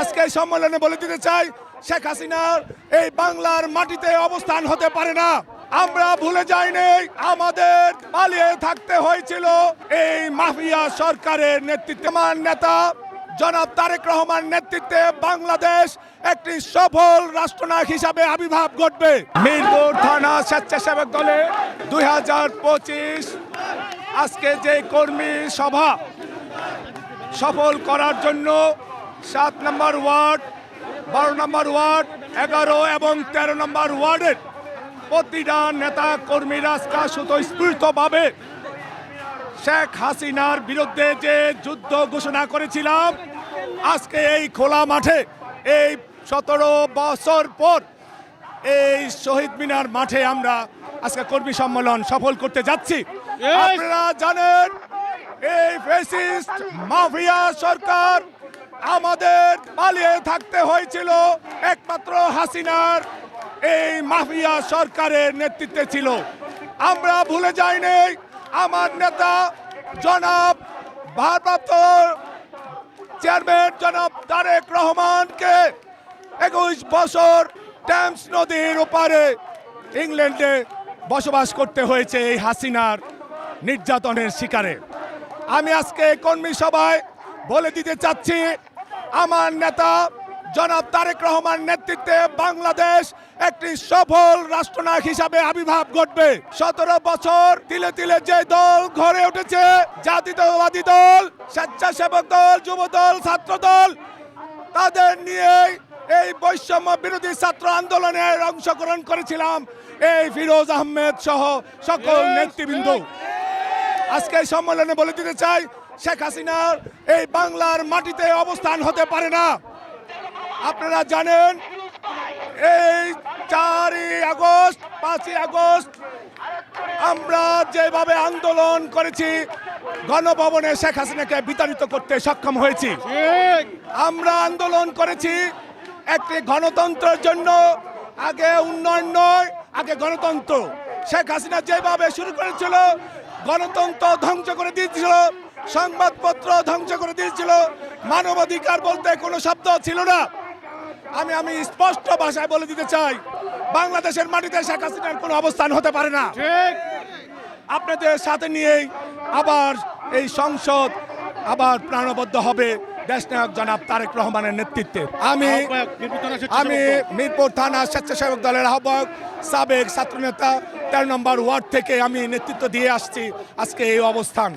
আজকে এই সম্মেলনে বলে দিতে চাই, শেখ হাসিনার এই বাংলার মাটিতে অবস্থান হতে পারে না। আমরা ভুলে যাইনি, আমাদের পালিয়ে থাকতে হয়েছিল এই মাফিয়া সরকারের নেতৃত্বে। নেতা জনাব তারেক রহমান নেতৃত্বে বাংলাদেশ একটি সফল রাষ্ট্রনায়ক হিসাবে আবির্ভাব ঘটবে। মিরপুর থানা স্বেচ্ছাসেবক দলে দুই হাজার পঁচিশ আজকে যে কর্মী সভা সফল করার জন্য সাত নম্বর ওয়ার্ড বারো নম্বর ওয়ার্ড এগারো এবং তেরো নম্বর ওয়ার্ডের প্রতিটা নেতা কর্মীরা আজকে স্বতঃস্ফূর্তভাবে শেখ হাসিনার বিরুদ্ধে যে যুদ্ধ ঘোষণা করেছিলাম আজকে এই খোলা মাঠে এই সতেরো বছর পর এই শহীদ মিনার মাঠে আমরা আজকে কর্মী সম্মেলন সফল করতে যাচ্ছি। আপনারা জানেন এই ফেসিস্ট মাফিয়া সরকার আমাদের পালিয়ে থাকতে হয়েছিল একমাত্র হাসিনার এই মাফিয়া সরকারের নেতৃত্বে ছিল। আমরা ভুলে যাইনি আমার নেতা জনাব ভারপ্রাপ্ত চেয়ারম্যান জনাব তারেক রহমানকে একুশ বছর ট্যামস নদীর ওপারে ইংল্যান্ডে বসবাস করতে হয়েছে এই হাসিনার নির্যাতনের শিকারে। আমি আজকে কর্মী সভায় বলে দিতে চাচ্ছি আমার নেতা জনাব তারেক রহমান নেতৃত্বে বাংলাদেশ একটি সফল রাষ্ট্রনায়ক হিসাবে আবির্ভাব ঘটবে। সতেরো বছর তিলে তিলে যে দল ঘরে উঠেছে জাতীয়তাবাদী দল স্বেচ্ছাসেবক দল যুব দল ছাত্র দল তাদের নিয়ে এই বৈষম্য বিরোধী ছাত্র আন্দোলনের অংশগ্রহণ করেছিলাম এই ফিরোজ আহমেদ সহ সকল নেতৃবৃন্দ। আজকে সম্মেলনে বলে দিতে চাই, শেখ হাসিনার এই বাংলার মাটিতে অবস্থান হতে পারে না। আপনারা জানেন, এই চারই আগস্ট, পাঁচই আগস্ট আমরা যেভাবে আন্দোলন করেছি, গণভবনে শেখ হাসিনাকে বিতাড়িত করতে সক্ষম হয়েছি। আমরা আন্দোলন করেছি একটি গণতন্ত্রের জন্য, আগে উন্নয়ন নয়, আগে গণতন্ত্র। শেখ হাসিনা যেভাবে শুরু করেছিল গণতন্ত্র ধ্বংস করে দিয়েছিল সংবাদপত্র ধ্বংস করে দিয়েছিল মানবাধিকার বলতে কোনো শব্দ ছিল না। আমি আমি স্পষ্ট ভাষায় বলে দিতে চাই বাংলাদেশের মাটিতে শেখ হাসিনার কোনো অবস্থান হতে পারে না। আপনাদের সাথে নিয়েই আবার এই সংসদ আবার প্রাণবদ্ধ হবে। দেশনায়ক জনাব তারেক রহমানের নেতৃত্বে। আমি আমি মিরপুর থানা স্বেচ্ছাসেবক দলের আহ্বায়ক সাবেক ছাত্রনেতা তেরো নম্বর ওয়ার্ড থেকে আমি নেতৃত্ব দিয়ে আসছি আজকে এই অবস্থান।